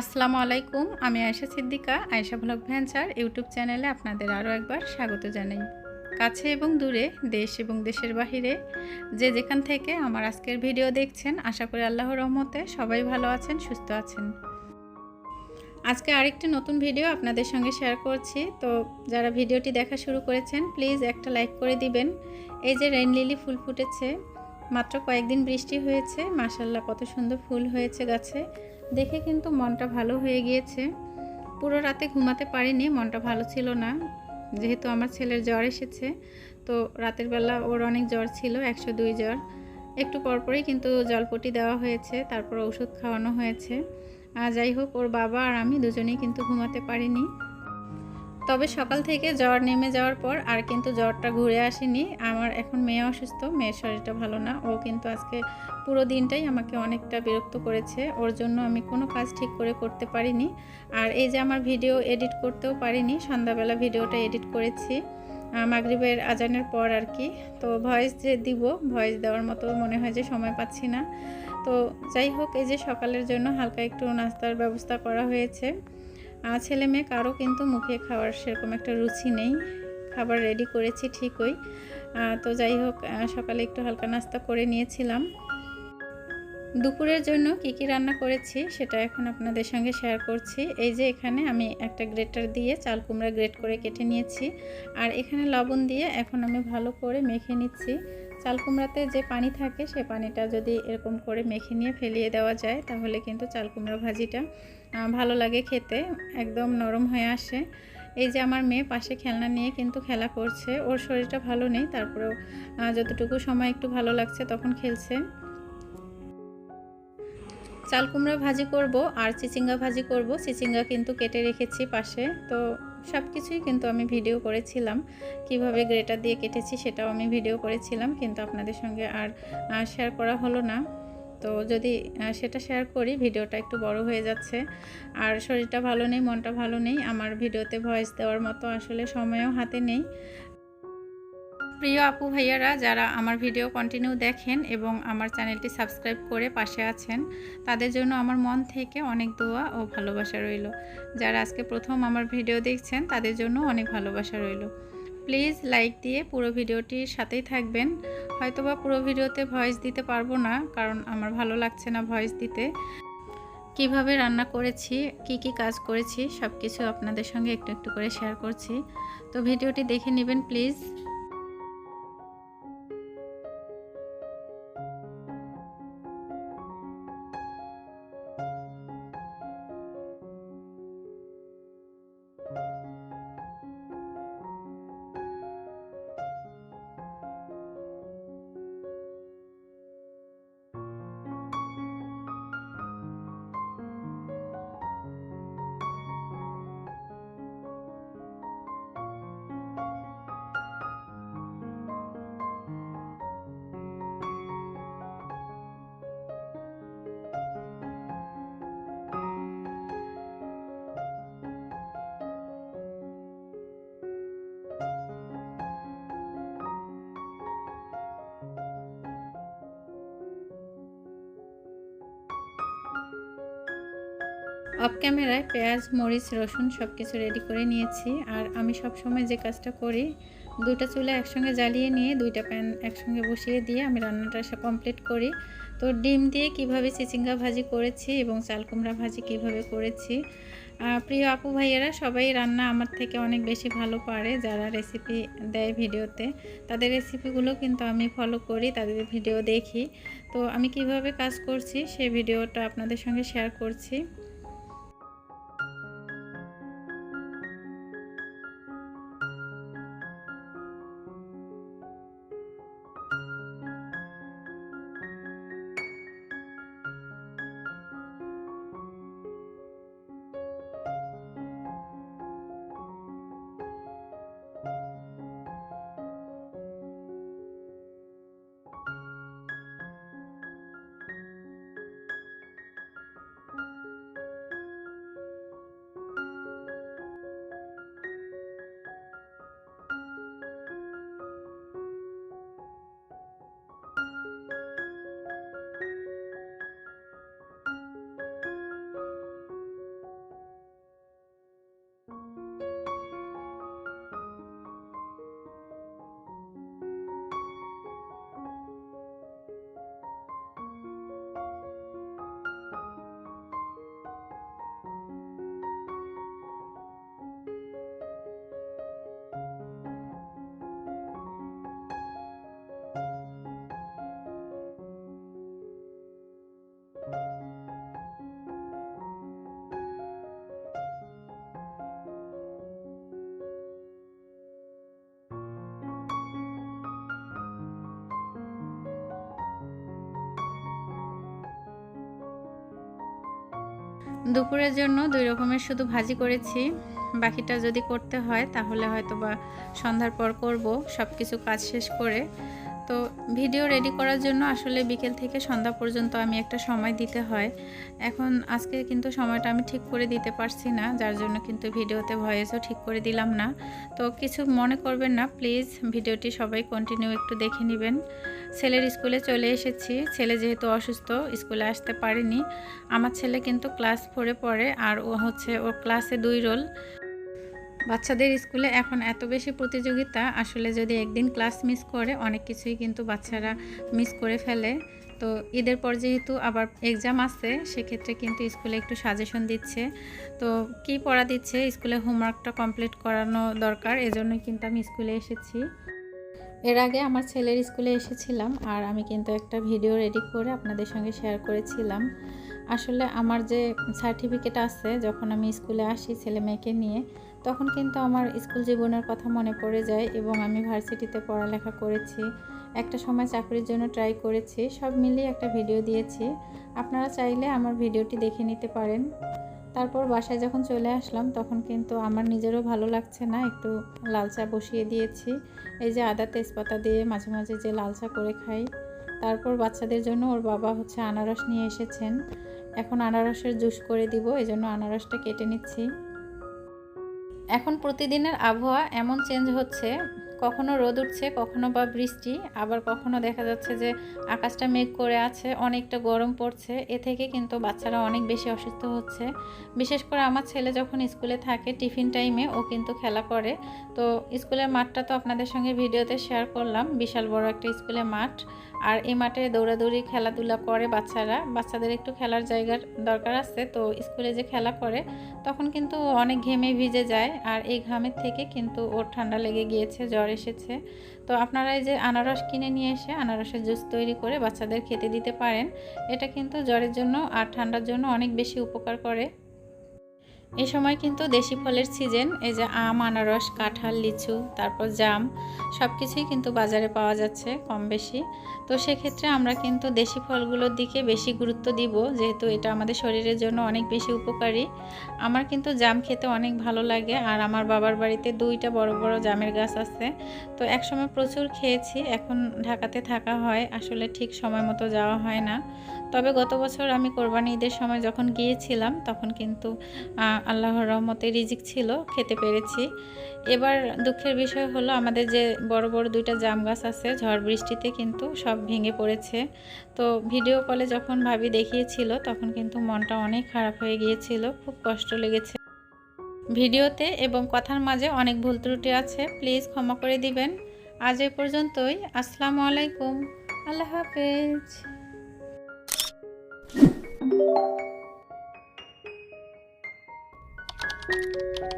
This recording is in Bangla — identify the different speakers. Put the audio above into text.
Speaker 1: আসসালামু আলাইকুম, আমি Ayesha Siddika, Ayesha blog venture YouTube চ্যানেলে আপনাদের আরও একবার স্বাগত জানাই। কাছে এবং দূরে, দেশ এবং দেশের বাহিরে, যে যেখান থেকে আমার আজকের ভিডিও দেখছেন, আশা করি আল্লাহর রহমতে সবাই ভালো আছেন, সুস্থ আছেন। আজকে আরেকটি নতুন ভিডিও আপনাদের সঙ্গে শেয়ার করছি। তো যারা ভিডিওটি দেখা শুরু করেছেন, প্লিজ একটা লাইক করে দিবেন। এই যে রেন লিলি ফুল ফুটেছে, মাত্র কয়েকদিন বৃষ্টি হয়েছে মাসাল্লাহ কত সুন্দর ফুল হয়েছে গাছে। দেখে কিন্তু মনটা ভালো হয়ে গিয়েছে। পুরো রাতে ঘুমাতে পারিনি, মনটা ভালো ছিল না। যেহেতু আমার ছেলের জ্বর এসেছে, তো রাতের বেলা ওর অনেক জ্বর ছিল, একশো দুই জ্বর। একটু পরপরই কিন্তু জলপটি দেওয়া হয়েছে, তারপর ওষুধ খাওয়ানো হয়েছে। যাই হোক, ওর বাবা আর আমি দুজনেই কিন্তু ঘুমাতে পারিনি। তবে সকাল থেকে জ্বর নেমে যাওয়ার পর আর কিন্তু জ্বরটা ঘুরে আসেনি। আমার এখন মেয়ে অসুস্থ, মেয়ের শরীরটা ভালো না। ও কিন্তু আজকে পুরো দিনটাই আমাকে অনেকটা বিরক্ত করেছে। ওর জন্য আমি কোনো কাজ ঠিক করে করতে পারিনি। আর এই যে আমার ভিডিও এডিট করতেও পারিনি, সন্ধ্যাবেলা ভিডিওটা এডিট করেছি। মাগরিবের আজানের পর আর কি। তো ভয়েস যে দিব, ভয়েস দেওয়ার মতো মনে হয় যে সময় পাচ্ছি না। তো যাই হোক, এই যে সকালের জন্য হালকা একটু নাস্তার ব্যবস্থা করা হয়েছে। ছেলে মেয়ে কারও কিন্তু মুখে খাওয়ার সেরকম একটা রুচি নেই। খাবার রেডি করেছি ঠিকই। তো যাই হোক সকালে একটু হালকা নাস্তা করে নিয়েছিলাম। দুপুরের জন্য কি কি রান্না করেছি সেটা এখন আপনাদের সঙ্গে শেয়ার করছি। এই যে এখানে আমি একটা গ্রেটার দিয়ে চাল কুমড়া গ্রেট করে কেটে নিয়েছি। আর এখানে লবণ দিয়ে এখন আমি ভালো করে মেখে নিচ্ছি। চাল কুমড়াতে যে পানি থাকে সে পানিটা যদি এরকম করে মেখে নিয়ে ফেলিয়ে দেওয়া যায়, তাহলে কিন্তু চাল কুমড়া ভাজিটা ভালো লাগে খেতে, একদম নরম হয়ে আসে। এই যে আমার মেয়ে পাশে খেলনা নিয়ে কিন্তু খেলা করছে, ওর শরীরটা ভালো নেই, তারপরেও যতটুকু সময় একটু ভালো লাগছে তখন খেলছে। চাল কুমড়া ভাজি করব আর চিচিঙ্গা ভাজি করব, চিচিঙ্গা কিন্তু কেটে রেখেছি পাশে, তো সব কিছুই কিন্তু আমি ভিডিও করেছিলাম। কীভাবে গ্রেটার দিয়ে কেটেছি সেটাও আমি ভিডিও করেছিলাম, কিন্তু আপনাদের সঙ্গে আর শেয়ার করা হলো না। তো যদি সেটা শেয়ার করি ভিডিওটা একটু বড় হয়ে যাচ্ছে। আর শরীরটা ভালো নেই, মনটা ভালো নেই, আমার ভিডিওতে ভয়েস দেওয়ার মতো আসলে সময়ও হাতে নেই। প্রিয় আপু ভাইয়ারা, যারা আমার ভিডিও কন্টিনিউ দেখেন এবং আমার চ্যানেলটি সাবস্ক্রাইব করে পাশে আছেন, তাদের জন্য আমার মন থেকে অনেক দোয়া ও ভালোবাসা রইল। যারা আজকে প্রথম আমার ভিডিও দেখছেন, তাদের জন্য অনেক ভালোবাসা রইল। প্লিজ লাইক দিয়ে পুরো ভিডিওটির সাথেই থাকবেন। হয়তোবা পুরো ভিডিওতে ভয়েস দিতে পারব না, কারণ আমার ভালো লাগছে না ভয়েস দিতে। কীভাবে রান্না করেছি, কি কি কাজ করেছি সব কিছু আপনাদের সঙ্গে একটু একটু করে শেয়ার করছি। তো ভিডিওটি দেখে নেবেন প্লিজ অফ ক্যামেরায় পেঁয়াজ, মরিচ, রসুন সব কিছু রেডি করে নিয়েছি। আর আমি সব সময় যে কাজটা করি, দুইটা চুলা একসঙ্গে জ্বালিয়ে নিয়ে, দুইটা প্যান একসঙ্গে বসিয়ে দিয়ে আমি রান্নাটা কমপ্লিট করি। তো ডিম দিয়ে কীভাবে চিচিঙ্গা ভাজি করেছি এবং চাল কুমড়া ভাজি কীভাবে করেছি প্রিয় আপু ভাইয়েরা, সবাই রান্না আমার থেকে অনেক বেশি ভালো পারে যারা রেসিপি দেয় ভিডিওতে। তাদের রেসিপিগুলো কিন্তু আমি ফলো করি, তাদের ভিডিও দেখি। তো আমি কীভাবে কাজ করছি সেই ভিডিওটা আপনাদের সঙ্গে শেয়ার করছি। দুপুরের জন্য দুই রকমের শুধু ভাজি করেছি। বাকিটা যদি করতে হয়, তাহলে হয়তো বা সন্ধ্যার পর করব সব কিছু কাজ শেষ করে। তো ভিডিও রেডি করার জন্য আসলে বিকেল থেকে সন্ধ্যা পর্যন্ত আমি একটা সময় দিতে হয়। এখন আজকে কিন্তু সময়টা আমি ঠিক করে দিতে পারছি না, যার জন্য কিন্তু ভিডিওতে ভয়েসও ঠিক করে দিলাম না। তো কিছু মনে করবেন না প্লিজ ভিডিওটি সবাই কন্টিনিউ একটু দেখে নেবেন। ছেলের স্কুলে চলে এসেছি, ছেলে যেহেতু অসুস্থ, স্কুলে আসতে পারেনি। আমার ছেলে কিন্তু ক্লাস ফোরে পড়ে, আর ও হচ্ছে ওর ক্লাসে দুই রোল বাচ্চাদের স্কুলে এখন এত বেশি প্রতিযোগিতা, আসলে যদি একদিন ক্লাস মিস করে, অনেক কিছুই কিন্তু বাচ্চারা মিস করে ফেলে। তো ঈদের পর যেহেতু আবার এক্সাম আছে, সেক্ষেত্রে কিন্তু স্কুলে একটু সাজেশন দিচ্ছে। তো কি পড়া দিচ্ছে? স্কুলে হোমওয়ার্কটা কমপ্লিট করানো দরকার এজন্যই কিন্তু আমি স্কুলে এসেছি। এর আগে আমার ছেলের স্কুলে এসেছিলাম, আর আমি কিন্তু একটা ভিডিও রেডি করে আপনাদের সঙ্গে শেয়ার করেছিলাম। আসলে আমার যে সার্টিফিকেট আছে, যখন আমি স্কুলে আসি ছেলে মেয়েকে নিয়ে তখন কিন্তু আমার স্কুল জীবনের কথা মনে পড়ে যায় এবং আমি ভার্সিটিতে পড়ালেখা করেছি। একটা সময় চাকরির জন্য ট্রাই করেছি, সব মিলিয়ে একটা ভিডিও দিয়েছি। আপনারা চাইলে আমার ভিডিওটি দেখে নিতে পারেন। তারপর বাসায় যখন চলে আসলাম, তখন কিন্তু আমার নিজেরও ভালো লাগছে না, একটু লাল চা বসিয়ে দিয়েছি। এই যে আদা তেজপাতা দিয়ে মাঝে মাঝে যে লাল চা করে খাই। তারপর বাচ্চাদের জন্য ওর বাবা হচ্ছে আনারস নিয়ে এসেছেন। এখন আনারসের জুস করে দিব এই জন্য আনারসটা কেটে নিচ্ছি। এখন প্রতিদিনের আবহাওয়া এমন চেঞ্জ হচ্ছে কখনো রোদ উঠছে, কখনো বা বৃষ্টি, আবার কখনো দেখা যাচ্ছে যে আকাশটা মেঘ করে আছে, অনেকটা গরম পড়ছে। এ থেকে কিন্তু বাচ্চারা অনেক বেশি অসুস্থ হচ্ছে। বিশেষ করে আমার ছেলে যখন স্কুলে থাকে টিফিন টাইমে, ও কিন্তু খেলা করে। তো স্কুলের মাঠটা তো আপনাদের সঙ্গে ভিডিওতে শেয়ার করলাম। বিশাল বড় একটা স্কুলের মাঠ। আর এই মাঠে দৌড়াদৌড়ি, খেলাধুলা করে বাচ্চারা। বাচ্চাদের একটু খেলার জায়গার দরকার আছে। তো স্কুলে যে খেলা করে, তখন কিন্তু অনেক ঘেমে ভিজে যায়। আর এই ঘামের থেকে কিন্তু ওর ঠান্ডা লেগে গিয়েছে, জ্বর এসেছে। তো আপনারা এই যে আনারস কিনে নিয়ে এসে আনারসের জুস তৈরি করে বাচ্চাদের খেতে দিতে পারেন। এটা কিন্তু জ্বরের জন্য আর ঠান্ডার জন্য অনেক বেশি উপকার করে। এই সময় কিন্তু দেশি ফলের সিজন এই যে আম, আনারস, কাঁঠাল, লিচু, তারপর জাম সব কিছুই কিন্তু বাজারে পাওয়া যাচ্ছে কম বেশি তো সেক্ষেত্রে আমরা কিন্তু দেশি ফলগুলোর দিকে বেশি গুরুত্ব দিব, যেহেতু এটা আমাদের শরীরের জন্য অনেক বেশি উপকারী। আমার কিন্তু জাম খেতে অনেক ভালো লাগে, আর আমার বাবার বাড়িতে দুইটা বড় বড় জামের গাছ আছে। তো একসময় প্রচুর খেয়েছি, এখন ঢাকাতে থাকা হয়, আসলে ঠিক সময় মতো যাওয়া হয় না। তবে গত বছর আমি কোরবানি ঈদের সময় যখন গিয়েছিলাম, তখন কিন্তু আল্লাহর রহমতে রিজিক ছিল, খেতে পেরেছি। এবার দুঃখের বিষয় হলো, আমাদের যে বড় বড় দুইটা জাম গাছ আছে, ঝড় বৃষ্টিতে কিন্তু সব ভেঙে পড়েছে। তো ভিডিও কলে যখন ভাবি দেখিয়েছিল, তখন কিন্তু মনটা অনেক খারাপ হয়ে গিয়েছিল, খুব কষ্ট লেগেছে। ভিডিওতে এবং কথার মাঝে অনেক ভুল ত্রুটি আছে, প্লিজ ক্ষমা করে দিবেন। আজ এ পর্যন্তই, আসসালামু আলাইকুম, আল্লাহ হাফেজ। Thank you.